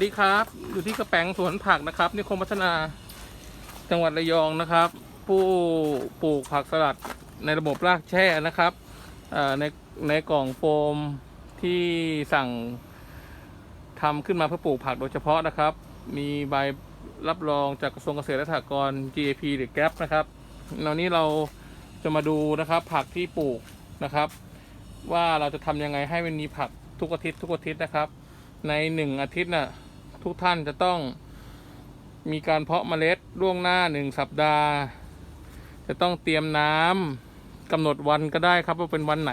สวัสดีครับ อยู่ที่กระแปงสวนผักนะครับนิคมพัฒนาจังหวัดระยองนะครับ ผู้ปลูกผักสลัดในระบบรากแช่นะครับในในกล่องโฟมที่สั่งทำขึ้นมาเพื่อปลูกผักโดยเฉพาะนะครับ มีใบรับรองจากกระทรวงเกษตรและสหกรณ์ GAP หรือ GAP นะครับตอนนี้เราจะมาดูนะครับผักที่ปลูกนะครับ ว่าเราจะทำยังไงให้มันมีผักทุกอาทิตย์ทุกอาทิตย์นะครับ ในหนึ่งอาทิตย์น่ะ ทุกท่านจะต้องมีการเพาะเมล็ดล่วงหน้าหนึ่งสัปดาห์ จะต้องเตรียมน้ำกำหนดวันก็ได้ครับว่าเป็นวันไหน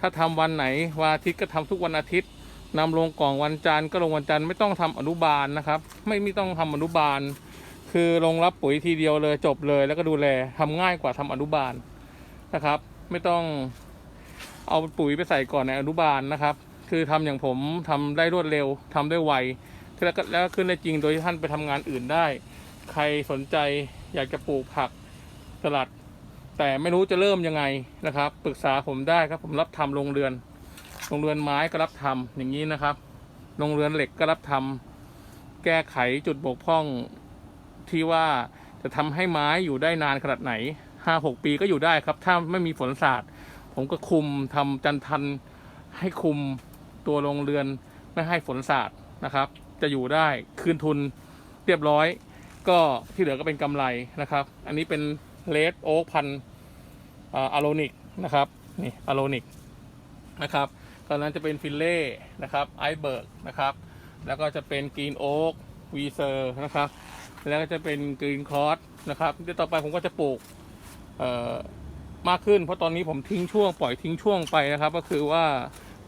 ถ้าทำวันไหนวันอาทิตย์ก็ทำทุกวันอาทิตย์นำลงกล่องวันจันทร์ก็ลงวันจันทร์ไม่ต้องทำอนุบาลนะครับ ไม่ไม่ต้องทำอนุบาล คือลงรับปุ๋ยทีเดียวเลยจบเลย แล้วก็ดูแลทำง่ายกว่าทำอนุบาลนะครับ ไม่ต้องเอาปุ๋ยไปใส่ก่อนในอนุบาลนะครับ คือทำอย่างผมทำได้รวดเร็วทำได้ไว แล้วก็แล้วขึ้นได้จริงโดยท่านไปทำงานอื่นได้ ใครสนใจอยากจะปลูกผักสลัด แต่ไม่รู้จะเริ่มยังไงนะครับ ปรึกษาผมได้ครับผมรับทำโรงเรือนโรงเรือนไม้ก็รับทำอย่างนี้นะครับโรงเรือนเหล็กก็รับทำแก้ไขจุดบกพร่องที่ว่าจะทำให้ไม้อยู่ได้นานขนาดไหนห้าหกปีก็อยู่ได้ครับ ถ้าไม่มีฝนสาดผมก็คุมทำจันทันให้คุมตัวโรงเรือนไม่ให้ฝนสาดนะครับ จะอยู่ได้คืนทุนเรียบร้อย ก็ที่เหลือก็เป็นกำไรนะครับ อันนี้เป็นเลดโอ๊กพันอะโลนิกนะครับนี่อะโลนิกนะครับตอนนั้นจะเป็นฟิลเล่นะครับไอเบิร์กนะครับ แล้วก็จะเป็นกรีนโอ๊กวีเซอร์นะครับ แล้วก็จะเป็นกรีนคอร์สนะครับเดี๋ยวต่อไปผมก็จะปลูกมากขึ้น เพราะตอนนี้ผมทิ้งช่วงปล่อยทิ้งช่วงไปนะครับ ก็คือว่า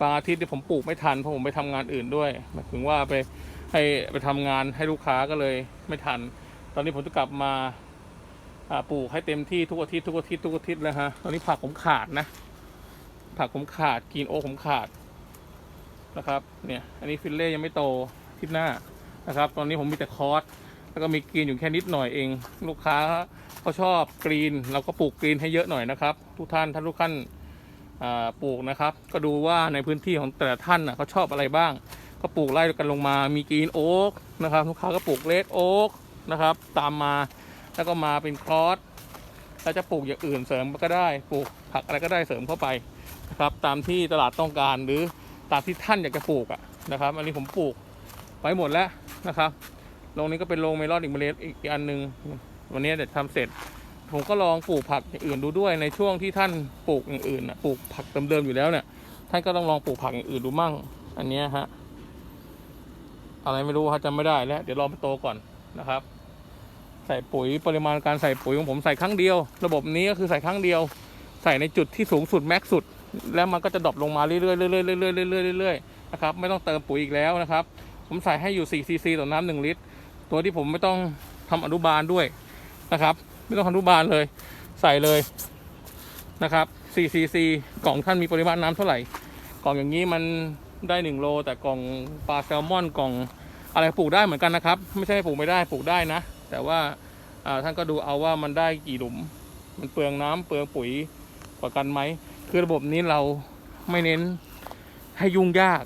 บางอาทิตย์ที่ผมปลูกไม่ทันเพราะผมไปทำงานอื่นด้วยหมายถึงว่าไป ให้ไปทำงานให้ลูกค้าก็เลยไม่ทัน ตอนนี้ผมจะกลับมาปลูกให้เต็มที่ทุกอาทิตย์ทุกอาทิตย์ทุกอาทิตย์แล้วฮะตอนนี้ผักผมขาดนะ ผักผมขาดกินโอผมขาดนะครับ เนี่ย อันนี้ฟิลเล่ยังไม่โตทิศหน้านะครับ ตอนนี้ผมมีแต่คอร์สแล้วก็มีกรีนอยู่แค่นิดหน่อยเอง ลูกค้าเขาชอบกรีนเราก็ปลูกกรีนให้เยอะหน่อยนะครับ ทุกท่านท่านทุกท่านปลูกนะครับ ก็ดูว่าในพื้นที่ของแต่ละท่านน่ะเขาชอบอะไรบ้าง ก็ปลูกไล่กันลงมา มีกรีนโอ๊กนะครับ ลูกค้าก็ปลูกเลดโอ๊กนะครับ ตามมาแล้วก็มาเป็นครอสแล้วจะปลูกอย่างอื่นเสริมก็ได้ ปลูกผักอะไรก็ได้เสริมเข้าไปนะครับ ตามที่ตลาดต้องการหรือตามที่ท่านอยากจะปลูกอะนะครับ อันนี้ผมปลูกไว้หมดแล้วนะครับโรงนี้ก็เป็นโรงเมลอนอีกเมล็ดอีกอันหนึ่งวันนี้เดี๋ยวทำเสร็จ ผมก็ลองปลูกผักอย่างอื่นดูด้วยในช่วงที่ท่านปลูกอย่างอื่นนะปลูกผักเดิมๆอยู่แล้วเนี่ยท่านก็ต้องลองปลูกผักอย่างอื่นดูมั่ง อันนี้ฮะ อะไรไม่รู้ฮะจำไม่ได้แล้วเดี๋ยวรอมันโตก่อนนะครับ ใส่ปุ๋ยปริมาณการใส่ปุ๋ยของผมใส่ครั้งเดียว ระบบนี้ก็คือใส่ครั้งเดียว ใส่ในจุดที่สูงสุดแม็กสุด แล้วมันก็จะดรอปลงมาเรื่อยๆเรื่อยๆเรื่อยๆเรื่อยๆเรื่อยๆนะครับไม่ต้องเติมปุ๋ยอีกแล้วนะครับ ผมใส่ให้อยู่4ซีซีต่อน้ำหนึ่งลิตร ตัวที่ผมไม่ต้องทำอนุบาลด้วยนะครับ ไม่ต้องอนุบาลเลย ใส่เลยนะครับ4ซีซีกล่องท่านมีปริมาณน้ำเท่าไหร่กล่องอย่างนี้มัน ได้1โลแต่กล่องปลาแซลมอนกล่องอะไรปลูกได้เหมือนกันนะครับ ไม่ใช่ปลูกไม่ได้ปลูกได้นะ แต่ว่าท่านก็ดูเอาว่ามันได้กี่หลุม มันเปลืองน้ำเปลืองปุ๋ยกว่ากันไหมคือระบบนี้เราไม่เน้นให้ยุ่งยาก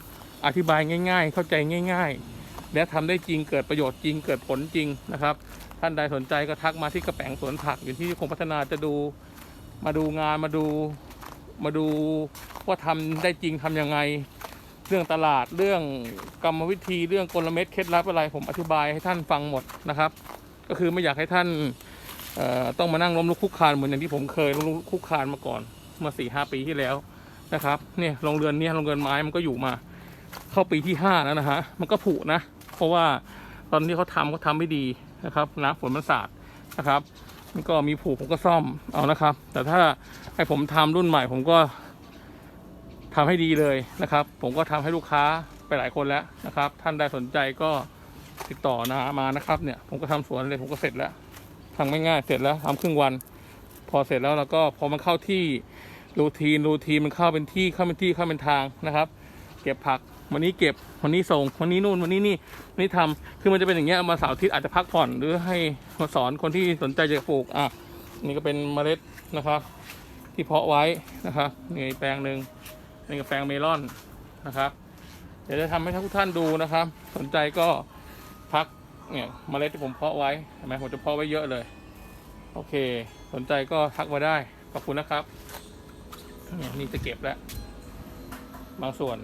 อธิบายง่าย ๆ เข้าใจง่าย ๆ และทำได้จริงเกิดประโยชน์จริงเกิดผลจริงนะครับ ท่านใดสนใจก็ทักมาที่กระแปงสวนผักอยู่ที่คงพัฒนาจะดูมาดูงานมาดูมาดูว่าทำได้จริงทำยังไง เรื่องตลาดเรื่องกรรมวิธีเรื่องกลเม็ดเคล็ดลับอะไร ผมอธิบายให้ท่านฟังหมดนะครับ ก็คือไม่อยากให้ท่านต้องมานั่งล้มลุกคุกคานเหมือนอย่างที่ผมเคยล้มลุกคุกคานมาก่อนมื่อสี่ห้าปีที่แล้วนะครับเนี่ยโรงเรือนเนี้โรงเรือนไม้มันก็อยู่มา เข้าปีที่ห้าแล้วนะฮะมันก็ผุนะ เพราะว่าตอนที่เขาทำเขาทำไม่ดีนะครับน้ำฝนมันสาดนะครับมันก็มีผุผมก็ซ่อมเอานะครับ แต่ถ้าให้ผมทำรุ่นใหม่ผมก็ ทำให้ดีเลยนะครับ ผมก็ทำให้ลูกค้าไปหลายคนแล้วนะครับ ท่านใดสนใจก็ติดต่อนะมานะครับเนี่ย ผมก็ทำสวนเลยผมก็เสร็จแล้วทำง่ายๆเสร็จแล้วทำครึ่งวัน พอเสร็จแล้วเราก็พอมันเข้าที่รูทีนรูทีนมันเข้าเป็นที่เข้าเป็นที่เข้าเป็นทางนะครับ เก็บผักวันนี้เก็บวันนี้ส่งวันนี้นู่นวันนี้นี่วันนี้ทำคือมันจะเป็นอย่างเงี้ยมาเสาร์อาทิตย์อาจจะพักผ่อนหรือให้มาสอนคนที่สนใจจะปลูกอะนี่ก็เป็นเมล็ดนะครับ ที่เพาะไว้นะครับนี่แปลงหนึ่ง นี่ก็แฟเมลอนนะครับ เดี๋ยวจะทำให้ทุกท่านดูนะครับ สนใจก็พักเนี่ยเมล็ดที่ผมเพาะไว้เห็นไหมผมจะเพาะไว้เยอะเลย โอเค สนใจก็ทักมาได้ขอบคุณนะครับเนี่ยนี่จะเก็บแล้วบางส่วน